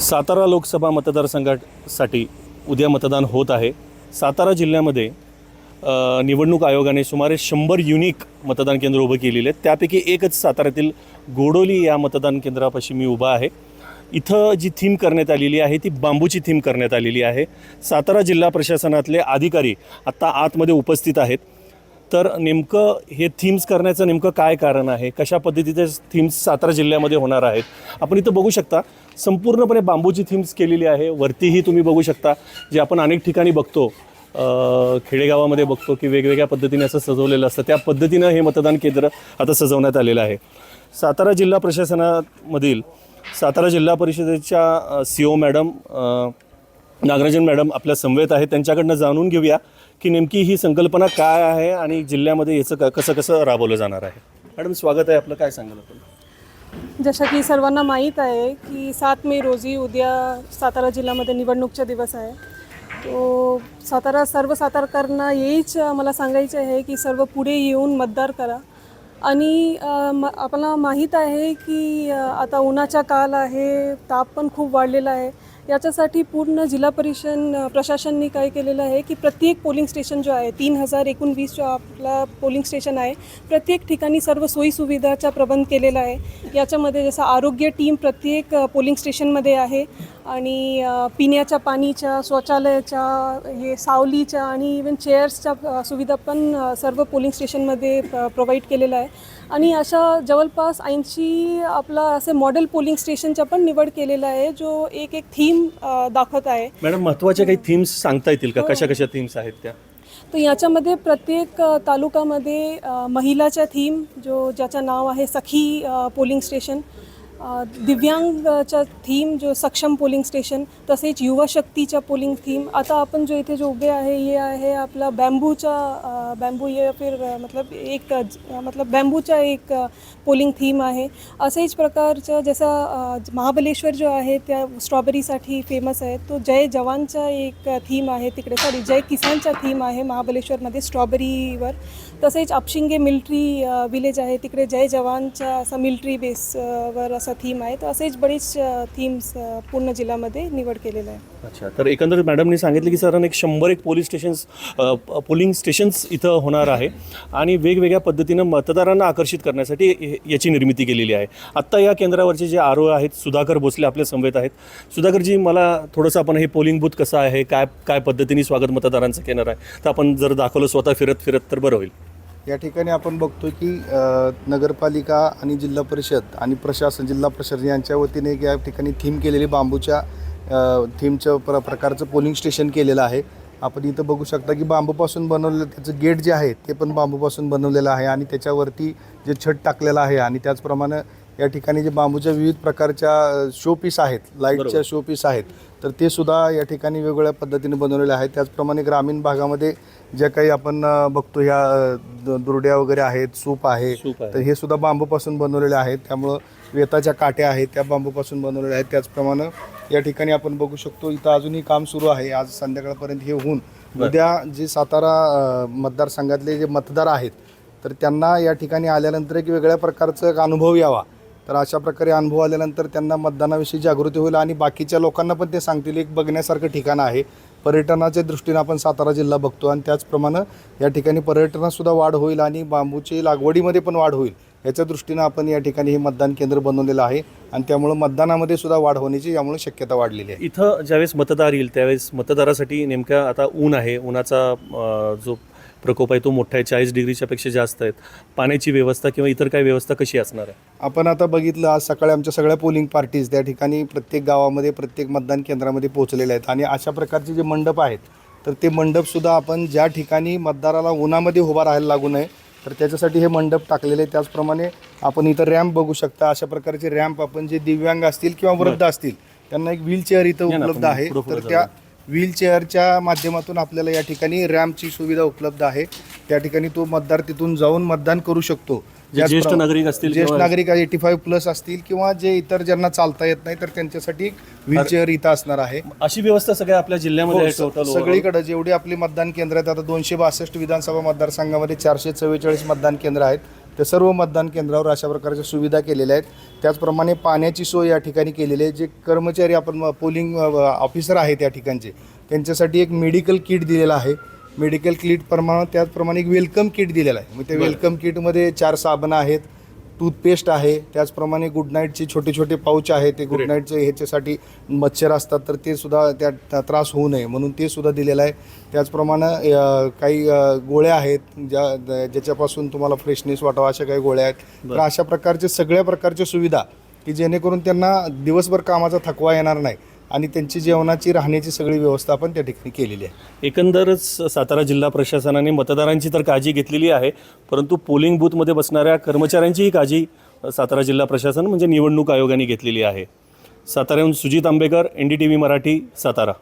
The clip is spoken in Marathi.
सातारा लोकसभा मतदारसंघासाठी उद्या मतदान होत आहे. सातारा जिल्ह्यामध्ये निवडणूक आयोगाने सुमारे शंभर युनिक मतदान केंद्र उभं केलेले आहेत. त्यापैकी एकच साताऱ्यातील गोडोली या मतदान केंद्रापाशी मी उभा आहे. इथं जी थीम करण्यात आलेली आहे ती बांबूची थीम करण्यात आलेली आहे. सातारा जिल्हा प्रशासनातले अधिकारी आत्ता आतमध्ये उपस्थित आहेत. तर नेमकं हे थीम्स करण्याचं नेमकं काय कारण आहे? कशा पद्धतीचे थीम्स सातारा जिल्ह्यामध्ये होणार आहेत? आपण इथं बघू शकता संपूर्णपणे बांबूची थीम्स केलेली आहे. वरतीही तुम्ही बघू शकता जे आपण अनेक ठिकाणी बघतो. खेडेगावामध्ये बघतो की वेगवेगळ्या पद्धतीने असं सजवलेलं असतं. त्या पद्धतीनं हे मतदान केंद्र आता सजवण्यात आलेलं आहे. सातारा जिल्हा प्रशासनामधील सातारा जिल्हा परिषदेच्या C O madam Nagarajan madam आपल्या समवेत आहेत. त्यांच्याकडनं जाणून घेऊया की नेमकी ही संकल्पना काय आहे आणि जिल्ह्यामध्ये याचं क- कसं कसं राबवलं जाणार आहे? मॅडम स्वागत आहे आपलं. काय सांगाल आपण? जसं की सर्वांना माहीत आहे की सात मे रोजी उद्या सातारा जिल्ह्यामध्ये निवडणूकचा दिवस आहे. तो सातारा सर्व सातारकरांना येईच मला सांगायचं आहे की सर्व पुढे येऊन मतदार करा. आणि म आपल्याला माहीत आहे की आता उन्हाचा काल आहे ताप पण खूप वाढलेला आहे. याच्यासाठी पूर्ण जिल्हा परिषद अ, प्रशासनने काय केलेलं आहे की प्रत्येक पोलिंग स्टेशन जो आहे तीन हजार एकोणवीस जो आपला पोलिंग स्टेशन आहे प्रत्येक ठिकाणी सर्व सोयीसुविधाचा प्रबंध केलेला आहे. याच्यामध्ये जसं आरोग्य टीम प्रत्येक पोलिंग स्टेशनमध्ये आहे. आणि पिण्याच्या पाणीच्या शौचालयाच्या हे सावलीच्या आणि इवन चेअर्सच्या सुविधा पण सर्व पोलिंग स्टेशनमध्ये प्रोव्हाइड केलेलं आहे आणि अशा जवळपास ऐंशी आपला असे मॉडेल पोलिंग स्टेशनचा पण निवड केलेला आहे जो एक एक थीम दाखवत आहे. मॅडम महत्त्वाच्या काही थीम्स सांगता येतील का? कशा कशा थीम्स आहेत त्या? तर याच्यामध्ये प्रत्येक तालुकामध्ये महिलाच्या थीम जो ज्याचं नाव आहे सखी पोलिंग स्टेशन. दिव्यांगच्या थीम जो सक्षम पोलिंग स्टेशन तसेच युवा शक्तीच्या पोलिंग थीम. आता आपण जो इथे जो उभे आहे हे आहे आपला बॅम्बूचा बॅम्बू या फिर मतलब एक मतलब बॅम्बूचा एक पोलिंग थीम आहे. असेच प्रकारचं जसं महाबलेश्वर जो आहे त्या स्ट्रॉबेरीसाठी फेमस आहे. तो जय जवानचा एक थीम आहे तिकडे. सॉरी जय किसानचा थीम आहे महाबलेश्वरमध्ये स्ट्रॉबेरीवर. तसेच अपशिंगे मिल्ट्री विलेज आहे तिकडे जय जवानच्या असा मिल्ट्री बेसवर असं थीम आहे. तर असेच बरेच थीम्स पूर्ण जिल्ह्यामध्ये निवड केलेलं आहे. अच्छा. तर एकंदरीत मॅडमनी सांगितलं की साधारण एक शंभर एक पोलीस स्टेशन्स पोलिंग स्टेशन्स इथं होणार आहे. आणि वेगवेगळ्या पद्धतीनं मतदारांना आकर्षित करण्यासाठी याची निर्मिती केलेली आहे. आत्ता या केंद्रावरचे जे आरो आहेत सुधाकर भोसले आपल्या समवेत आहेत. सुधाकरजी मला थोडंसं आपण हे पोलिंग बूथ कसं आहे? काय काय पद्धतीने स्वागत मतदारांचं केणार आहे? तर आपण जर दाखवलं स्वतः फिरत फिरत तर बरं होईल. या ठिकाणी आपण बघतो की नगरपालिका आणि जिल्हा परिषद आणि प्रशासन जिल्हा प्रशासन यांच्या वतीने एक या ठिकाणी थीम केलेली बांबूच्या थीमच्या प्र प्रकारचं पोलिंग स्टेशन केलेलं आहे. आपण इथं बघू शकता की बांबूपासून बनवलेलं त्याचं गेट जे आहे ते पण बांबूपासून बनवलेलं आहे आणि त्याच्यावरती जे छत टाकलेलं आहे आणि त्याचप्रमाणे या ठिकाणी जे बांबूच्या विविध प्रकारच्या शो पीस आहेत लाईटच्या शो पीस आहेत तर ते सुद्धा या ठिकाणी वेगवेगळ्या पद्धतीने बनवलेले आहेत. त्याचप्रमाणे ग्रामीण भागामध्ये ज्या काही आपण बघतो ह्या दुरड्या वगैरे आहेत सूप आहे. तर हे सुद्धा बांबूपासून बनवलेले आहेत. त्यामुळं वेताच्या काट्या आहेत त्या बांबूपासून बनवलेल्या आहेत. त्याचप्रमाणे या ठिकाणी आपण बघू शकतो इथं अजूनही काम सुरू आहे. आज संध्याकाळपर्यंत हे होऊन उद्या जे सातारा मतदारसंघातले जे मतदार आहेत तर त्यांना या ठिकाणी आल्यानंतर एक वेगळ्या प्रकारचा एक अनुभव यावा. तर अशा प्रकारे अनुभव आल्यानंतर त्यांना मतदानाविषयी जागृती होईल आणि बाकीच्या लोकांना पण ते सांगतील एक बघण्यासारखं ठिकाण आहे. पर्यटनाच्या दृष्टीने आपण सातारा जिल्हा बघतो आणि त्याचप्रमाणे या ठिकाणी पर्यटनातसुद्धा वाढ होईल आणि बांबूची लागवडीमध्ये पण वाढ होईल. याच्या दृष्टीनं आपण या ठिकाणी हे मतदान केंद्र बनवलेलं आहे आणि त्यामुळं मतदानामध्ये सुद्धा वाढ होण्याची यामुळे शक्यता वाढलेली आहे. इथं ज्यावेळेस मतदार येईल त्यावेळेस मतदारासाठी नेमका आता ऊन आहे. उन्हाचा जो प्रकोप आहे तो मोठा आहे. चाळीस डिग्रीच्या पेक्षा जास्त आहेत. पाण्याची व्यवस्था किंवा इतर काही व्यवस्था कशी असणार आहे? आपण आता बघितलं आज सकाळी आमच्या सगळ्या पोलिंग पार्टीज त्या ठिकाणी प्रत्येक गावामध्ये प्रत्येक मतदान केंद्रामध्ये पोहोचलेल्या आहेत. आणि अशा प्रकारचे जे मंडप आहेत तर ते मंडपसुद्धा आपण ज्या ठिकाणी मतदाराला उन्हामध्ये उभा राहायला लागू नये तर त्याच्यासाठी हे मंडप टाकलेले आहे. त्याचप्रमाणे आपण इथं रॅम्प बघू शकता. अशा प्रकारचे रॅम्प आपण जे दिव्यांग असतील किंवा वृद्ध असतील त्यांना एक व्हीलचेअर इथं उपलब्ध आहे. तर त्या व्हीलचेअरच्या माध्यमातून आपल्याला या ठिकाणी रॅम्पची सुविधा उपलब्ध आहे. त्या ठिकाणी तो मतदार तिथून जाऊन मतदान करू शकतो. जे ज्येष्ठ नागरिक असतील ज्येष्ठ नागरिक एटी फाईव्ह प्लस असतील किंवा जे इतर ज्यांना चालता येत नाही तर त्यांच्यासाठी व्हीलचेअर इथं असणार आहे. अशी व्यवस्था सगळ्या आपल्या जिल्ह्यामध्ये आहे हो, टोटल सगळीकडे जेवढी आपली मतदान केंद्र आहेत आता दोनशे बासष्ट विधानसभा मतदारसंघामध्ये चारशे चव्वेचाळीस मतदान केंद्र आहेत. त्या सर्व मतदान केंद्रावर अशा प्रकारच्या सुविधा केलेल्या आहेत. त्याचप्रमाणे पाण्याची सोय या ठिकाणी केलेली आहे. जे कर्मचारी आपण पोलिंग ऑफिसर आहेत या ठिकाणचे त्यांच्यासाठी एक मेडिकल किट दिलेलं आहे. मेडिकल किट प्रमाणे त्याचप्रमाणे एक वेलकम किट दिलेलं आहे मग त्या. वेलकम किटमध्ये चार साबण आहेत टूथपेस्ट आहे त्याचप्रमाणे गुड नाईटचे छोटे छोटे पाऊच आहेत ते गुड. नाईटचे ह्याच्यासाठी मच्छर असतात तर ते सुद्धा त्या त्रास होऊ नये म्हणून ते सुद्धा दिलेलं आहे त्याचप्रमाणे काही गोळ्या आहेत ज्या ज्याच्यापासून तुम्हाला फ्रेशनेस वाटावा अशा काही गोळ्या आहेत तर. अशा प्रकारचे सगळ्या प्रकारच्या सुविधा की जेणेकरून त्यांना दिवसभर कामाचा थकवा येणार नाही आणि त्यांची जेवणाची राहण्याची सगळी व्यवस्था आपण त्या ठिकाणी केलेली आहे. एकंदरच सातारा जिल्हा प्रशासनाने मतदारांची तर काळजी घेतलेली आहे परंतु पोलिंग बूथमध्ये बसणाऱ्या कर्मचाऱ्यांचीही काळजी सातारा जिल्हा प्रशासन म्हणजे निवडणूक आयोगाने घेतलेली आहे. साताऱ्याहून Sujit Ambekar N D T V Marathi Satara.